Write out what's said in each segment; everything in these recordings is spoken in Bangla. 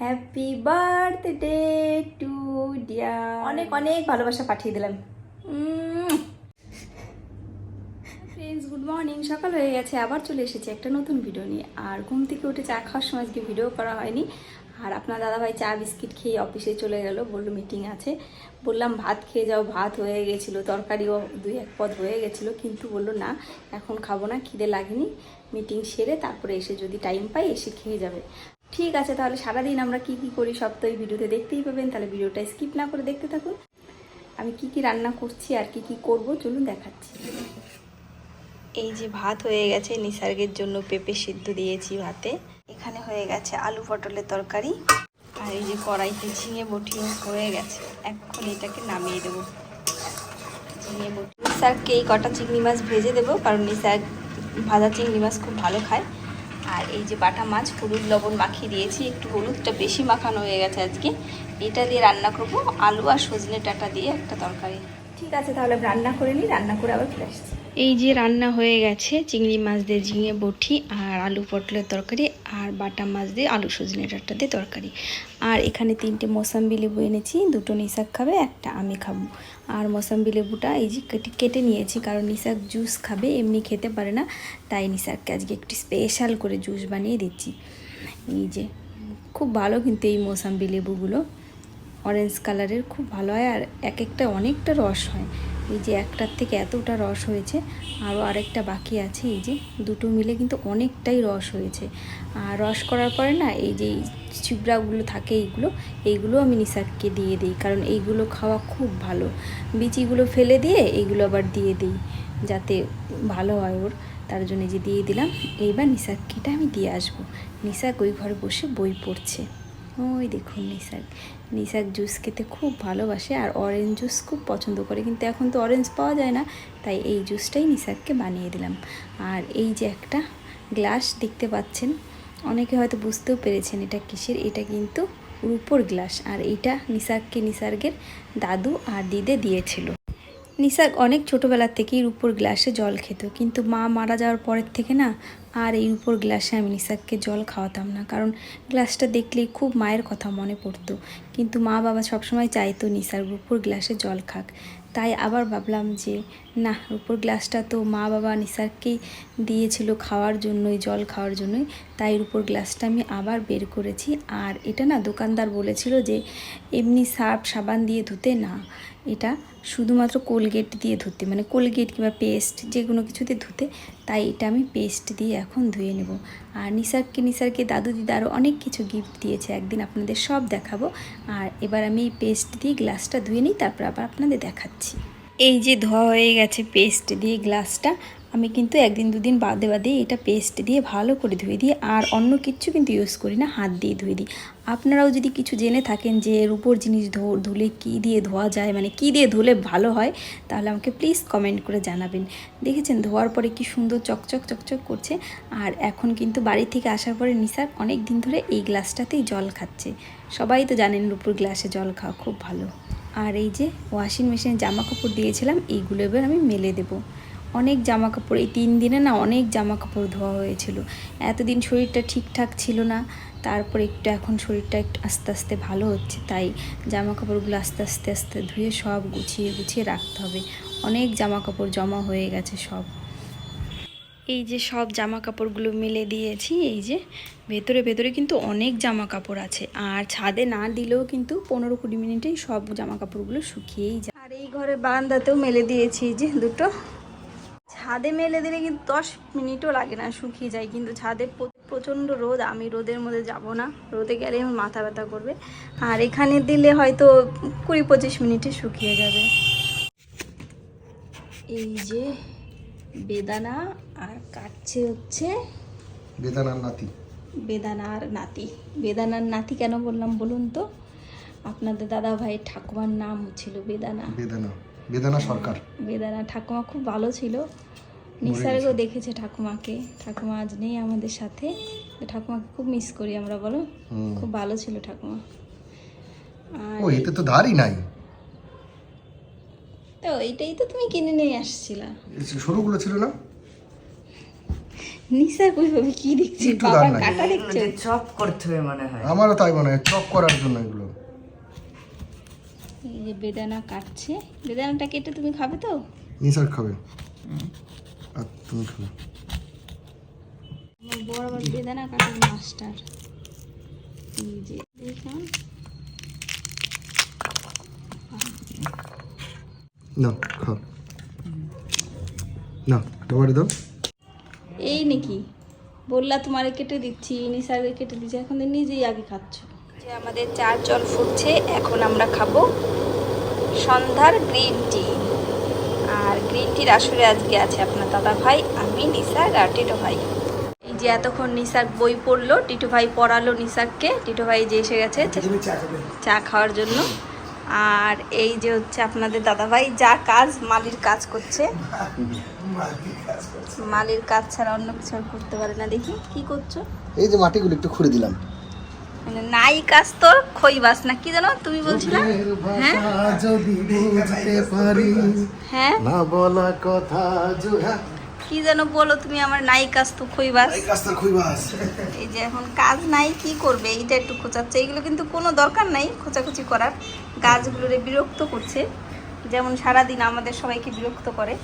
হ্যাপি বার্থডে টু ডিয়া অনেক অনেক ভালোবাসা পাঠিয়ে দিলাম। ফ্রেন্ডস গুড মর্নিং সকাল হয়ে গেছে আবার চলে এসেছি একটা নতুন ভিডিও নিয়ে। আর ঘুম থেকে উঠে চা খাওয়ার সময় আজকে ভিডিও করা হয়নি। আর আপনার দাদাভাই চা বিস্কিট খেয়ে অফিসে চলে গেল বলল মিটিং আছে। বললাম ভাত খেয়ে যাও ভাত হয়ে গেছিল তরকারিও দুই এক পদ হয়ে গেছিল। কিন্তু বলল না এখন খাব না খিদে লাগেনি। মিটিং সেরে তারপরে এসে যদি টাইম পাই এসে খেয়ে যাবে। ঠিক আছে, তাহলে সারাদিন আমরা কি কি করি সব তো এই ভিডিওতে দেখতেই পাবেন। তাহলে ভিডিওটা স্কিপ না করে দেখতে থাকুন। আমি কি কি রান্না করছি আর কি কি করব, চলুন দেখাচ্ছি। এই যে ভাত হয়ে গেছে, নিসার্গের জন্য পেঁপে সিদ্ধ দিয়েছি ভাতে। এখানে হয়ে গেছে আলু পটলের তরকারি আর এই যে কড়াইতে ঝিঙে বটি হয়ে গেছে। এখন এটাকে নামিয়ে দেবো। ঝিঙে বটি এই কটা চিংড়ি মাছ ভেজে দেবো, কারণ নিসার্গ ভাজা চিংড়ি মাছ খুব ভালো খায়। আর এই যে বাটা মাছ, হলুদ লবণ মাখিয়ে দিয়েছি, একটু হলুদটা বেশি মাখানো হয়ে গেছে আজকে। এটা দিয়ে রান্না করব, আলু আর সজনে ডাঁটা দিয়ে একটা তরকারি। ঠিক আছে, তাহলে রান্না করে নিই, রান্না করে আবার ফিরে আসছি। এই যে রান্না হয়ে গেছে, চিংড়ি মাছ দিয়ে ঝিঙে বটি আর আলু পটলের তরকারি আর বাটা মাছ দিয়ে আলু সজনে ডাঁটা দিয়ে তরকারি। আর এখানে তিনটে মোসাম্বি লেবু এনেছি, দুটো নিশাক খাবে, একটা আমি খাব। আর মোসাম্বি লেবুটা এই যে কেটে কেটে নিয়েছি, কারণ নিশাক জুস খাবে, এমনি খেতে পারে না, তাই নিশাককে আজকে একটু স্পেশাল করে জুস বানিয়ে দিচ্ছি। এই যে, খুব ভালো কিন্তু এই মোসাম্বি লেবুগুলো। অরেঞ্জ কালারের খুব ভালো হয় আর এক একটা অনেকটা রস হয়। এই যে একটার থেকে এতটা রস হয়েছে, আরও আরেকটা বাকি আছে, এই যে দুটো মিলে কিন্তু অনেকটাই রস হয়েছে। আর রস করার পরে না, এই যে এই চিবড়াগুলো থাকে এইগুলো এইগুলো আমি নিসারকে দিয়ে দিই, কারণ এইগুলো খাওয়া খুব ভালো। বিচিগুলো ফেলে দিয়ে এইগুলো আবার দিয়ে দিই, যাতে ভালো হয় ওর। তার জন্য যে দিয়ে দিলাম। এইবার নিসারকিটা আমি দিয়ে আসব। নিসাক ওই ঘরে বসে বই পড়ছে। ওই দেখুন নিসাক নিসাক জুস খেতে খুব ভালোবাসে আর অরেঞ্জ জুস খুব পছন্দ করে। কিন্তু এখন তো অরেঞ্জ পাওয়া যায় না, তাই এই জুসটাই নিসাককে বানিয়ে দিলাম। আর এই যে একটা গ্লাস দেখতে পাচ্ছেন, অনেকে হয়তো বুঝতেও পেরেছেন এটা কিসের, এটা কিন্তু রূপোর গ্লাস আর এইটা নিসাককে নিসার্গের দাদু আর দিদে দিয়েছিল। নিসাক অনেক ছোটোবেলার থেকেই রূপোর গ্লাসে জল খেত, কিন্তু মা মারা যাওয়ার পরের থেকে না আর এই উপর গ্লাসে আমি নিসাককে জল খাওয়াতাম না, কারণ গ্লাসটা দেখলে খুব মায়ের কথা মনে পড়তো। কিন্তু মা বাবা সবসময় চাইতো নিসার উপর গ্লাসে জল খাক। তাই আবার ভাবলাম যে না রূপোর গ্লাসটা তো মা বাবা নিসারকেই দিয়েছিল খাওয়ার জন্যই, জল খাওয়ার জন্যই। তাই রূপোর গ্লাসটা আমি আবার বের করেছি। আর এটা না দোকানদার বলেছিল যে, এমনি সার্ফ সাবান দিয়ে ধুতে না। এটা শুধুমাত্র কোলগেট দিয়ে ধুতে মানে কোলগেট কিংবা পেস্ট যে কোনো কিছুতে ধুতে। তাই এটা আমি পেস্ট দিয়ে এখন ধুয়ে নেব। আর নিসারকে নিসারকে দাদু দিদা আরও অনেক কিছু গিফট দিয়েছে। একদিন আপনাদের সব দেখাবো। আর এবার আমি এই পেস্ট দিয়ে গ্লাসটা ধুয়ে নিই, তারপর আবার আপনাদের দেখাচ্ছি। এই যে ধোয়া হয়ে গেছে পেস্ট দিয়ে গ্লাসটা আমি কিন্তু একদিন দুদিন বাদে বাদে এটা পেস্ট দিয়ে ভালো করে ধুয়ে দিই, আর অন্য কিছু কিন্তু ইউজ করি না, হাত দিয়ে ধুয়ে দিই। আপনারাও যদি কিছু জেনে থাকেন যে এর উপর জিনিস ধুলে কী দিয়ে ধোয়া যায় মানে কী দিয়ে ধুলে ভালো হয়, তাহলে আমাকে প্লিজ কমেন্ট করে জানাবেন। দেখেছেন ধোয়ার পরে কি সুন্দর চকচক চকচক করছে, আর এখন কিন্তু বাড়ি থেকে আসার পরে নিসার অনেক দিন ধরে এই গ্লাসটাতেই জল খাচ্ছে। সবাই তো জানেন রূপুর গ্লাসে জল খাওয়া খুব ভালো। আর এই যে ওয়াশিং মেশিনে জামা কাপড় দিয়েছিলাম, এইগুলো এবার আমি মেলে দেবো। অনেক জামা কাপড় এই তিন দিনে না অনেক জামা কাপড় ধোয়া হয়েছিল। এতদিন শরীরটা ঠিকঠাক ছিল না, তারপর একটু এখন শরীরটা একটু আস্তে আস্তে ভালো হচ্ছে, তাই জামা কাপড়গুলো আস্তে আস্তে আস্তে ধুয়ে সব গুছিয়ে গুছিয়ে রাখতে হবে। অনেক জামা কাপড় জমা হয়ে গেছে সব। এই যে সব জামা কাপড়গুলো মেলে দিয়েছি, এই যে ভেতরে ভেতরে কিন্তু অনেক জামা কাপড় আছে। আর ছাদে না দিলেও কিন্তু পনেরো কুড়ি মিনিটেই সব জামা কাপড়গুলো শুকিয়েই যায়। আর এই ঘরের বারান্দাতেও মেলে দিয়েছি যে দুটো। ছাদে মেলে দিলে কিন্তু দশ মিনিটও লাগে না, শুকিয়ে যায়। কিন্তু ছাদে প্রচণ্ড রোদ, আমি রোদের মধ্যে যাব না। রোদে গেলে আমার মাথা ব্যথা করবে। আর এখানে দিলে হয়তো কুড়ি পঁচিশ মিনিটে শুকিয়ে যাবে। এই যে বেদানা আর কাটছে হচ্ছে বেদানার নাতি। বেদানার নাতি। বেদানার নাতি কেন বললাম বলুন তো? আপনাদের দাদা ভাইয়ের ঠাকুমার নাম ছিল বেদানা। বেদানা। বেদানা সরকার। বেদানা ঠাকুমা খুব ভালো ছিল। নিসার্গও দেখেছে ঠাকুমাকে। ঠাকুমা আজ নেই আমাদের সাথে। ঠাকুমাকে খুব মিস করি আমরা বলো খুব ভালো ছিল ঠাকুমা। ও এতে তো ধারই নাই। তো এইটাই তো তুমি কিনে নিয়ে আসছিলা। সরুগুলো ছিল না? নিসা কই কি দেখছি? বাবা কাটা দেখছ। চপ করতে হবে মনে হয়। আমারও তাই মনে হয় চপ করার জন্য এগুলো। এই যে বেদানা কাটছে। বেদানাটা কেটে তুমি খাবে তো? নিসার খাবে। আর তুমি খাবে। বড় বড় বেদানা কাটার মাস্টার। এই যে দেখুন না খাও না বাবারে দাও। এই নাকি বললা তোমারে কেটে দিচ্ছি নিসারে কেটে দিচ্ছি এখন নিজেই আগে খাচ্ছ। যে আমাদের চার জল ফুটছে এখন আমরা খাব সন্ধ্যার গ্রিন টি। আর গ্রিন টির আসলে আজকে আছে আপনার দাদা ভাই আমি নিসার আর টিটো ভাই। এই যে এতক্ষণ নিসার বই পড়ল টিটু ভাই পড়ালো নিসারকে টিটো ভাই যে এসে গেছে চা খাওয়ার জন্য। আর এই যে হচ্ছে আপনাদের দাদা ভাই যা কাজ মালির কাজ করছে। মালির কাজ ছাড়া অন্য কিছু আর করতে পারে না। দেখি কি করছ? এই যে মাটিগুলো একটু খুঁড়ে দিলাম। মানে নাই কাজ তোর খই বাস না কি জানো তুমি বলছিলা? হ্যাঁ? যদি বুঝতে পারি হ্যাঁ? না বলা কথা জোহা কি যেন বলো তুমি আমার নাই কাজ তো খই বাস এই খুইবাস। যে এখন কাজ নাই কি করবে? এইটা একটু খোঁচাচ্ছে। এইগুলো কিন্তু কোনো দরকার নাই খোঁচাখুচি করার। গাছগুলোরে বিরক্ত করছে। যেমন সারাদিন আমাদের সবাইকে বিরক্ত করে।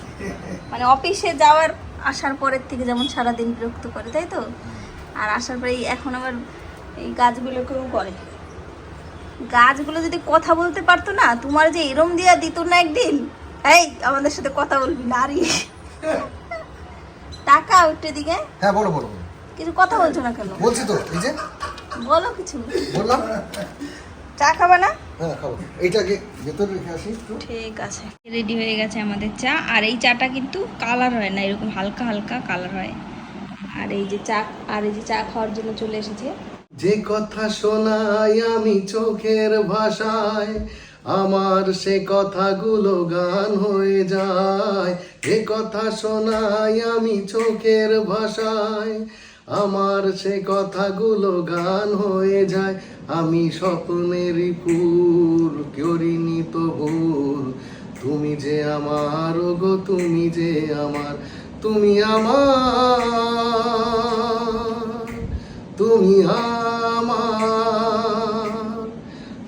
মানে অফিসে যাওয়ার আসার পরের থেকে যেমন সারাদিন বিরক্ত করে তাই তো? আর আসার পরে এখন আবার এই গাছগুলোকেও করে। গাছগুলো যদি কথা বলতে পারতো না তোমার যে এরম দিয়া দিত না একদিন এই আমাদের সাথে কথা বলবি নারী টাকা উঠে দিকে। হ্যাঁ বলো বলো বলো। কিছু কথা বলছো না কেন? বলছি তো এই যে। বলো কিছু। বললাম। চা খাবে না? হ্যাঁ খাব। এইটাকে ভেতরে রেখে আসি ঠিক আছে। রেডি হয়ে গেছে আমাদের চা। আর এই চাটা কিন্তু কালার হয় না এরকম হালকা হালকা কালার হয়। আর এই যে চা আর এই যে চা খাওয়ার জন্য চলে এসেছে। যে কথা শোনাই আমি চোখের ভাষায় আমার সে কথাগুলো গান হয়ে যায়। যে কথা শোনাই আমি চোখের ভাষায় আমার সে কথাগুলো গান হয়ে যায়। আমি স্বপ্নেরই ফুল করিনি তো ভুল তুমি যে আমার গো, তুমি যে আমার, তুমি আমার তুমি আমার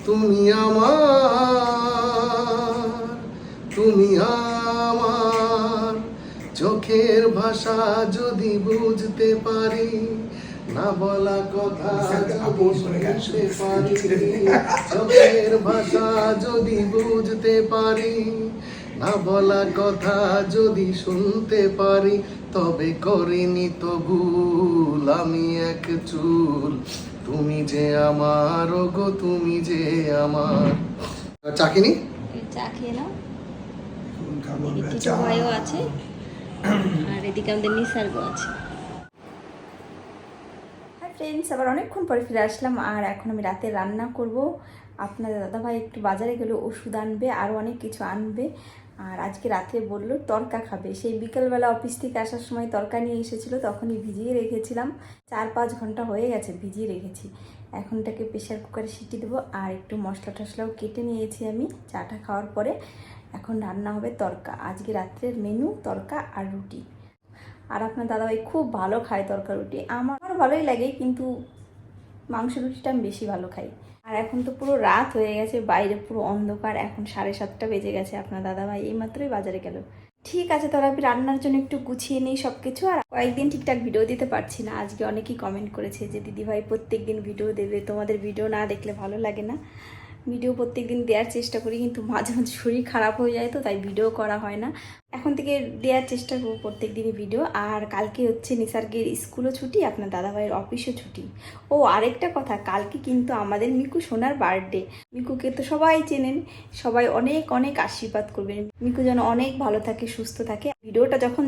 তুমি আমার। চোখের ভাষা যদি বুঝতে পারি না বলা কথা পারি চোখের ভাষা যদি বুঝতে পারি না বলা কথা যদি শুনতে পারি তবে করিনি তো ভুল আমি এক চুল। তুমি যে আমার ও গো তুমি যে আমার। চাকিনি চা খেয়ে নাও। কিছু ভাইও আছে। এদিকে আমাদের নিসর্গ আছে। ফ্রেন্ডস আবার অনেকক্ষণ পরে ফিরে আসলাম আর এখন আমি রাতে রান্না করব। আপনাদের দাদাভাই একটু বাজারে গেলে ওষুধ আনবে, আরও অনেক কিছু আনবে। আর আজকে রাতে বলল তরকা খাবে। সেই বিকেলবেলা অফিস থেকে আসার সময় তরকা নিয়ে এসেছিল, তখনই ভিজিয়ে রেখেছিলাম। চার পাঁচ ঘণ্টা হয়ে গেছে ভিজিয়ে রেখেছি। এখন এটাকে প্রেশার কুকারে সিটি দেবো আর একটু মশলা টশলাও কেটে নিয়েছি আমি চাটা খাওয়ার পরে। এখন রান্না হবে তরকা। আজকে রাত্রের মেনু তরকা আর রুটি। আর আপনার দাদাভাই খুব ভালো খায় তরকা রুটি আমার ভালোই লাগে, কিন্তু মাংস রুটিটা আমি বেশি ভালো খাই। আর এখন তো পুরো রাত হয়ে গেছে, বাইরে পুরো অন্ধকার, এখন সাড়ে সাতটা বেজে গেছে আপনার দাদাভাই এইমাত্রই বাজারে গেল। ঠিক আছে, তাহলে আমি রান্নার জন্য একটু গুছিয়ে নিই সব কিছু আর কয়েকদিন ঠিকঠাক ভিডিও দিতে পারছি না। আজকে অনেকেই কমেন্ট করেছে যে, দিদিভাই প্রত্যেক দিন ভিডিও দেবে, তোমাদের ভিডিও না দেখলে ভালো লাগে না। ভিডিও প্রত্যেক দিন দেওয়ার চেষ্টা করি, কিন্তু মাঝে মাঝে শরীর খারাপ হয়ে যায় তো, তাই ভিডিও করা হয় না। এখন থেকে দেওয়ার চেষ্টা করব প্রত্যেক দিনই ভিডিও আর কালকে হচ্ছে নিসার্গের স্কুলও ছুটি, আপনার দাদাভাইয়ের অফিসও ছুটি। ও আরেকটা কথা, কালকে কিন্তু আমাদের মিকু সোনার বার্থডে মিকুকে তো সবাই চেনেন, সবাই অনেক অনেক আশীর্বাদ করবেন। মিকু যেন অনেক ভালো থাকে, সুস্থ থাকে। ভিডিওটা যখন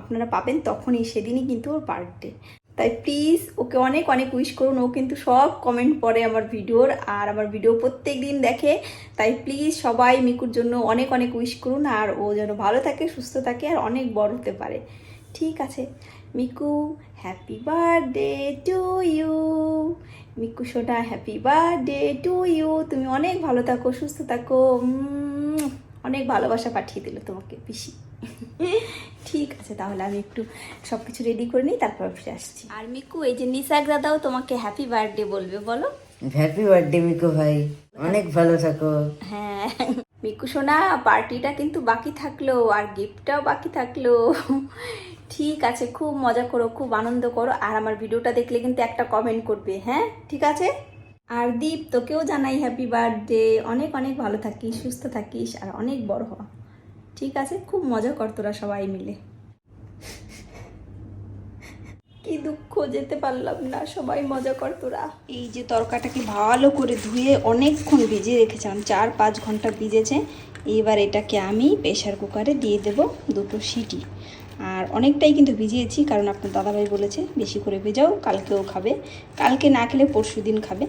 আপনারা পাবেন, তখনই, সেদিনই কিন্তু ওর বার্থডে তাই প্লিজ ওকে অনেক অনেক উইশ করুন। ও কিন্তু সব কমেন্ট পড়ে আমার ভিডিওর আর আমার ভিডিও প্রত্যেক দিন দেখে। তাই প্লিজ সবাই মিকুর জন্য অনেক অনেক উইশ করুন আর ও যেন ভালো থাকে, সুস্থ থাকে আর অনেক বড় হতে পারে। ঠিক আছে। Miku happy birthday to you Miku সোনা হ্যাপি বার্থডে টু ইউ তুমি অনেক ভালো থাকো, সুস্থ থাকো। অনেক ভালোবাসা পাঠিয়ে দিল তোমাকে, পিসি। ঠিক আছে তাহলে আমি একটু সব কিছু রেডি করে নিই তারপর ফিরে আসছি। আর মিকু এই যে নিসাক দাদাও তোমাকে হ্যাপি বার্থডে বলবে বলো। হ্যাপি বার্থডে মিকু ভাই অনেক ভালো থাকো। হ্যাঁ মিকু সোনা পার্টিটা কিন্তু বাকি থাকল আর গিফটটাও বাকি থাকল। ঠিক আছে খুব মজা করো খুব আনন্দ করো আর আমার ভিডিওটা দেখলে কিন্তু একটা কমেন্ট করবে হ্যাঁ? ঠিক আছে? আর দীপ তোকেও জানাই হ্যাপি বার্থডে অনেক অনেক ভালো থাকিস সুস্থ থাকিস আর অনেক বড় হ। ঠিক আছে? খুব মজা কর তোরা সবাই মিলে। কি দুঃখ যেতে পারলাম না, সবাই মজা কর তোরা। এই যে তরকাটাকে ভালো করে ধুয়ে অনেকক্ষণ ভিজিয়ে রেখেছিলাম, চার পাঁচ ঘণ্টা ভিজেছে। এইবার এটাকে আমি প্রেশার কুকারে দিয়ে দেব দুটো সিটি। আর অনেকটাই কিন্তু ভিজিয়েছি, কারণ আপনার দাদাভাই বলেছে বেশি করে ভেজাও, কালকেও খাবে। কালকে না খেলে পরশু দিন খাবে।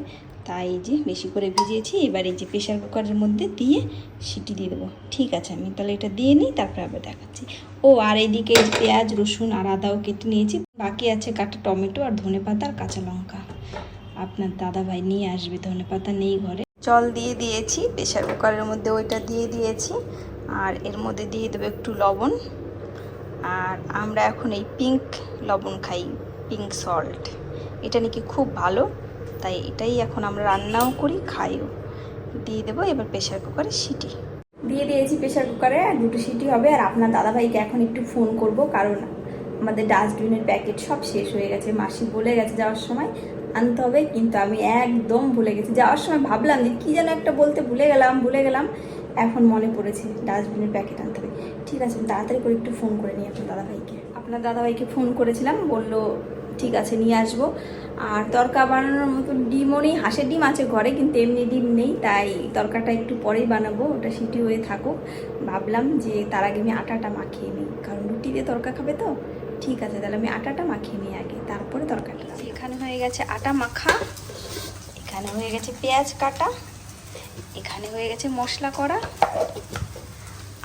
তাই এই যে বেশি করে ভিজিয়েছি, এবার এই যে প্রেশার কুকারের মধ্যে দিয়ে সিটি দিয়ে দেবো। ঠিক আছে, আমি তাহলে এটা দিয়ে নিই, তারপরে আবার দেখাচ্ছি। ও, আর এইদিকে এই পেঁয়াজ, রসুন আর আদাও কেটে নিয়েছি। বাকি আছে কাটা টমেটো আর ধনে পাতা আর কাঁচা লঙ্কা। আপনার দাদা ভাই নিয়ে আসবে, ধনে পাতা নেই ঘরে। জল দিয়ে দিয়েছি প্রেশার কুকারের মধ্যে ওইটা দিয়ে দিয়েছি। আর এর মধ্যে দিয়ে দেবো একটু লবণ। আর আমরা এখন এই পিঙ্ক লবণ খাই পিঙ্ক সল্ট এটা নাকি খুব ভালো। তাই এটাই এখন আমরা রান্নাও করি, খাইও। দিয়ে দেবো এবার প্রেশার কুকারে সিটি। দিয়ে দিয়েছি প্রেশার কুকারে আর দুটো সিটি হবে। আর আপনার দাদাভাইকে এখন একটু ফোন করব, কারণ আমাদের ডাস্টবিনের প্যাকেট সব শেষ হয়ে গেছে। মাসি বলে গেছে যাওয়ার সময়, আনতে হবে, কিন্তু আমি একদম ভুলে গেছি। যাওয়ার সময় ভাবলাম যে কী যেন একটা বলতে ভুলে গেলাম ভুলে গেলাম। এখন মনে পড়েছে ডাস্টবিনের প্যাকেট আনতে হবে। ঠিক আছে, তাড়াতাড়ি করে একটু ফোন করে নিই আপনার দাদাভাইকে। আপনার দাদাভাইকে ফোন করেছিলাম, বলল ঠিক আছে, নিয়ে আসব। আর তরকা বানানোর মতো ডিমও নেই, হাঁসের ডিম আছে ঘরে, কিন্তু এমনি ডিম নেই, তাই তরকাটা একটু পরেই বানাবো, ওটা সিটি হয়ে থাকুক। ভাবলাম যে তার আগে আমি আটাটা মাখিয়ে নিই, কারণ রুটি দিয়ে তরকা খাবে তো। ঠিক আছে, তাহলে আমি আটাটা মাখিয়ে নিই আগে, তারপরে তরকাটা। এখানে হয়ে গেছে আটা মাখা, এখানে হয়ে গেছে পেঁয়াজ কাটা, এখানে হয়ে গেছে মশলা করা,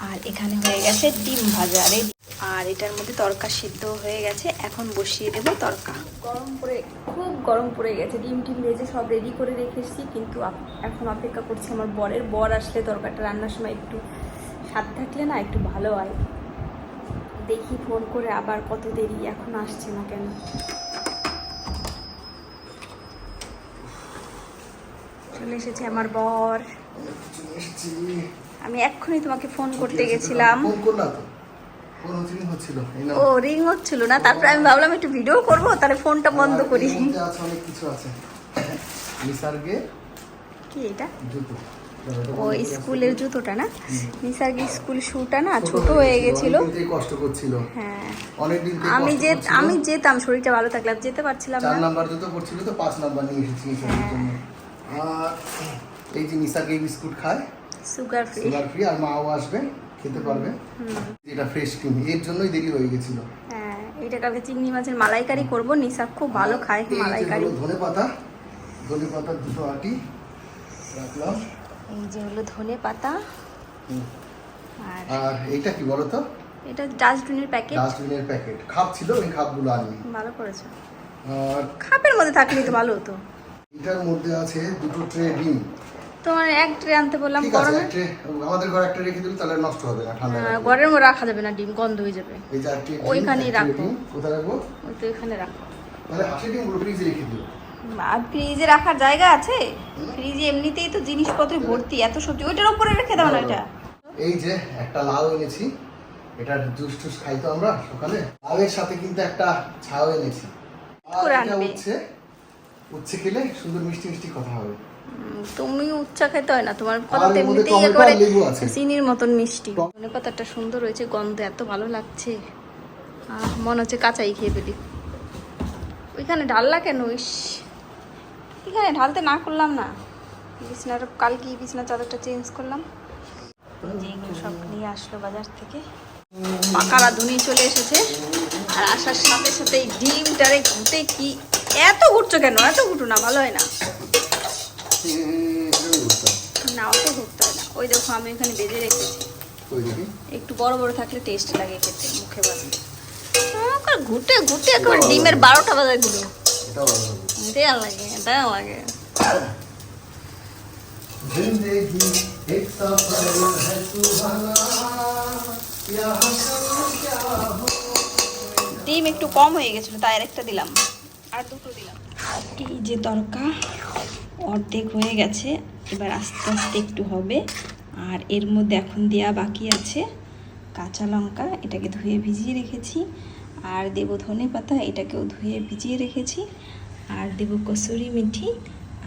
আর এখানে হয়ে গেছে ডিম ভাজা। রেডি আর এটার মধ্যে তরকা সিদ্ধ হয়ে গেছে। এখন বসিয়ে দেবো তরকা। গরম পড়ে খুব গরম পড়ে গেছে। ডিম টিম ভেজে সব রেডি করে রেখেছি কিন্তু এখন অপেক্ষা করছি আমার বরের। বর আসলে তরকাটা রান্নার সময় একটু স্বাদ থাকলে না একটু ভালো হয়। দেখি ফোন করে আবার কত দেরি এখন আসছে না কেন। চলে এসেছে আমার বর। আমি এক্ষুনি তোমাকে ফোন করতে গেছিলাম। ফোন করলাম ও রিং হচ্ছিল না? তারপরে আমি ভাবলাম একটু ভিডিও করব তাহলে ফোনটা বন্ধ আর করি। আছে অনেক কিছু আছে। নিসার্গে কি এটা? জুতো। ও স্কুলের জুতোটা না? নিসার্গি স্কুল শুটা না? ছোট হয়ে গেছিল। কষ্ট করছিল। হ্যাঁ। অনেকদিন আমি যে আমি যেতাম শরীরটা ভালো থাকলে যেতে পারছিলাম না। নাম্বার জুতো পড়ছিল তো পাঁচ নাম্বার নিয়ে এসেছি আর এই যে নিসার্গে বিস্কুট খায় সুগার ফ্রি সুগার ফ্রি আর মাও আসবে। খেতে পারবে। এটা ফ্রেশ ক্রিম এর জন্যই দেরি হয়ে গেছিল। হ্যাঁ এটা কালকে চিংড়ি মাছের মালাইকারি করব। নিসার খুব ভালো খায় মালাইকারি। ধনে পাতা। ধনে পাতা দুটো আটি রাখলাম। এই যে হলো ধনে পাতা। আর এইটা কি বলো তো? এটা ডাস্টবিনের প্যাকেট। ডাস্টবিনের প্যাকেট। খাপ ছিল ওই খাপগুলো আনি। ভালো করেছ। আর খাপের মধ্যে থাকলেই তো ভালো হতো। এটার মধ্যে আছে দুটো ট্রে ডিম। তোমার এক ট্রে আনতে বললাম গরমে। আমাদের ঘরে একটা রেখে দিলে তাহলে নষ্ট হবে না ঠান্ডা ঘরের মধ্যে রাখা যাবে না ডিম গন্ধ হয়ে যাবে। এই যে ওইখানেই রাখো। কোথায় রাখব? ওই তো এখানে রাখো তাহলে হাসির ডিমগুলো ফ্রিজে রেখে দিও। আর ফ্রিজে রাখার জায়গা আছে? ফ্রিজে এমনিতেই তো জিনিসপত্র ভর্তি এত সবজি ওইটার উপরে রেখে দাও না এটা। এই যে একটা লাউ এনেছি এটার জুস টুস খাই তো আমরা সকালে। লাউয়ের সাথে কিন্তু একটা ছাও এনেছি। এটা উচ্ছে খেলে সুন্দর মিষ্টি মিষ্টি কথা হবে। তুমি উচ্চা খেতে হয় না তোমার কথা এমনিতেই আছে। চিনির মতন মিষ্টি। ধনে পাতাটা সুন্দর হয়েছে গন্ধ এত ভালো লাগছে। আহ, মনে হচ্ছে কাঁচাই খেয়ে ফেলি। ওইখানে ঢাললা কেন? ইস এখানে ঢালতে না করলাম না। বিছনাটা কালকে বিছনার চাদরটা চেঞ্জ করলাম। যেগুলো সব নিয়ে আসলো বাজার থেকে। পাকা রাঁধুনি চলে এসেছে। আর আসার সাথে সাথে এই ডিমটারে ঘুটে কি এত ঘুরছো কেন? এত ঘুটো না ভালো হয় না। না অত ঘুরতে হয় না ওই দেখো আমি এখানে বেঁধে রেখেছি ওই দেখি একটু বড় বড় থাকলে টেস্ট লাগে খেতে মুখে বাজে ঘুটে ঘুটে একেবারে ডিমের বারোটা বাজার গুলো এটাও ভালো হবে দেয়া লাগে দেয়া লাগে जिंदगी एक सफर है सुहाना यहाँ से क्या हो ডিম একটু কম হয়ে গেছিলো তাই আর একটা দিলাম আর দুটো দিলাম এই যে তরকা অর্ধেক হয়ে গেছে এবার আস্তে আস্তে একটু হবে। আর এর মধ্যে এখন দেয়া বাকি আছে কাঁচা লঙ্কা এটাকে ধুয়ে ভিজিয়ে রেখেছি। আর দেব ধনে পাতা এটাকেও ধুয়ে ভিজিয়ে রেখেছি। আর দেব কসুরি মিঠি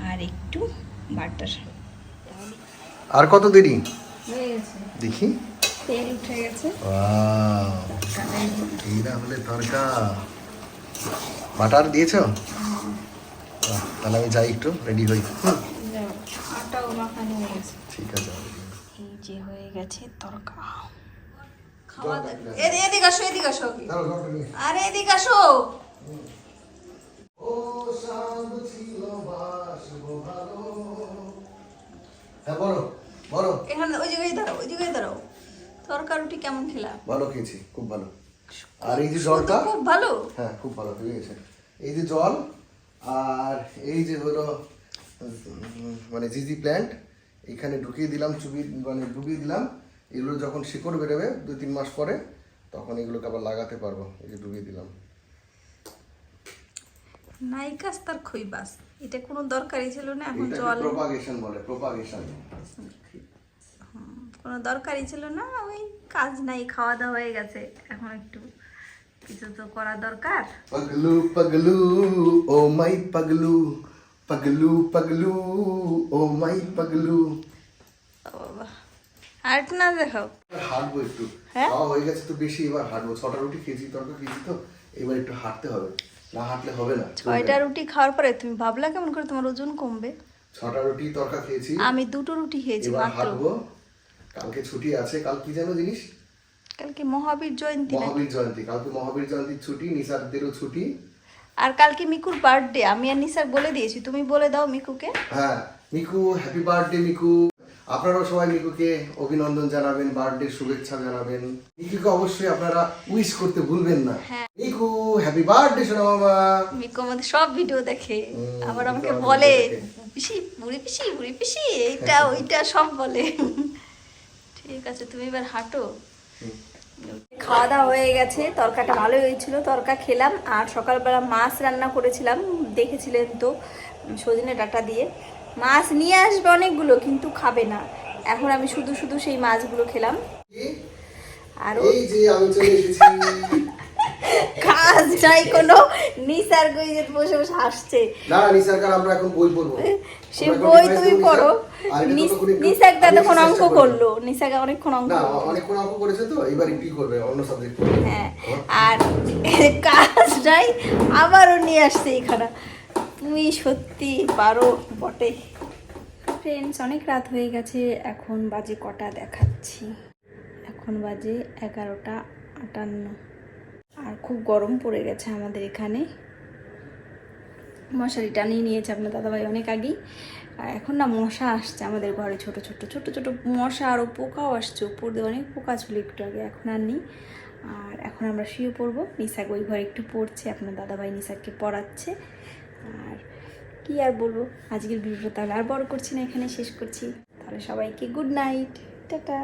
আর একটু বাটার আর কত দেরি? দেখি। তেল উঠে গেছে। বাটার দিয়েছ? বাহ, তাহলে আমি যাই একটু রেডি হই। ঠিক আছে এই যে হয়ে গেছে তরকা। এদিকে আসো এদিকে আসো। আরে এদিকে আসো। এখানে ওই জায়গায় দাঁড়াও ওই জায়গায় দাঁড়াও। তরকা রুটি কেমন খেলা? ভালো খেয়েছি খুব ভালো। আর এই যে জলটা? খুব ভালো? হ্যাঁ খুব ভালো হয়ে গেছে। এই যে জল আর এই যে হলো মানে জিজি প্ল্যান্ট এখানে ঢুকিয়ে দিলাম চুবি মানে ডুবিয়ে দিলাম। এগুলো যখন শিকড় বেরোবে দু তিন মাস পরে তখন এগুলোকে আবার লাগাতে পারব। এই যে ডুবিয়ে দিলাম। নাইকাস তার খইবাস এটা কোনো দরকারই ছিল না এখন জল প্রোপাগেশন বলে প্রোপাগেশন কোনো দরকারই ছিল না ওই কাজ নাই খাওয়া দাওয়া হয়ে গেছে এখন একটু কিছু তো করা দরকার? পাগলু পাগলু ও মাই পাগলু পাগলু পাগলু ও মাই পাগলু। না দেখো হাঁটবো একটু। হ্যাঁ? হয়ে? গেছে তো বেশি এবার হাঁটবো। ছটা রুটি খেয়েছি তরকা খেয়েছি তো এবার একটু হাঁটতে হবে। না হাঁটলে হবে না ছয়টা রুটি খাওয়ার পরে তুমি ভাবলা কেমন করে তোমার ওজন কমবে? ছটা রুটি তরকা খেয়েছি। আমি দুটো রুটি খেয়েছি হাঁটবো। কালকে ছুটি আছে কাল কি যেন জিনিস? কালকে মহাবীর জয়ন্তী মহাবীর জয়ন্তী কালকে মহাবীর জয়ন্তীর ছুটি নিসারদেরও ছুটি। আর কালকে মিকুর বার্থডে আমি আর নিসার বলে দিয়েছি তুমি বলে দাও মিকুকে। হ্যাঁ মিকু হ্যাপি বার্থডে মিকু। আপনারাও সবাই মিকুকে অভিনন্দন জানাবেন বার্থডে শুভেচ্ছা জানাবেন। মিকুকে অবশ্যই আপনারা উইশ করতে ভুলবেন না। হ্যাঁ। মিকু হ্যাপি বার্থডে সোনা মামা। মিকু আমাদের সব ভিডিও দেখে আবার আমাকে বলে পিসি বুড়ি পিসি বুড়ি পিসি এইটা ওইটা সব বলে। ঠিক আছে তুমি এবার হাঁটো। খাওয়া দাওয়া হয়ে গেছে তরকাটা ভালো হয়েছিল তরকা খেলাম আর সকালবেলা মাছ রান্না করেছিলাম দেখেছিলেন তো সজনে ডাটা দিয়ে। মাছ নিয়ে আসবে অনেকগুলো কিন্তু খাবে না। এখন আমি শুধু শুধু সেই মাছগুলো খেলাম। আর এই যে আমি চলে এসেছি। কাজ নাই কোনো নিসার গইজে বসে বসে হাসছে। না না নিসারকার আমরা এখন বই পড়ব। সে বই তুমি পড়ো। নিসার। নিস- ততক্ষণ একটু- নিসাক কোনো অঙ্ক করল। নিসাক অনেকক্ষণ অঙ্ক। অনেকক্ষণ অঙ্ক করেছে তো এবার একটু করবে অন্য সাবজেক্ট হ্যাঁ আর কাজ নাই আবারও নিয়ে আসছে এখানে তুমি সত্যি পারো বটে। ফ্রেন্ডস অনেক রাত হয়ে গেছে এখন বাজে কটা দেখাচ্ছি। এখন বাজে এগারোটা আটান্ন। আর খুব গরম পড়ে গেছে আমাদের এখানে। মশারি টানিয়ে নিয়েছে আপনার দাদাভাই অনেক আগেই। আর এখন না মশা আসছে আমাদের ঘরে ছোট ছোট ছোট ছোট মশা আরও পোকাও আসছে। উপর দিয়ে অনেক পোকা ছিল একটু আগে, এখন আর নেই। আর এখন আমরা শুয়ে পড়ব। নিশাক ওই ঘরে একটু পড়ছে, আপনার দাদাভাই নিশাককে পড়াচ্ছে। আর কি আর বলব, আজকের ভিডিওটা তাহলে আর বড় করছি না এখানে শেষ করছি। তাহলে সবাইকে গুড নাইট টাটা।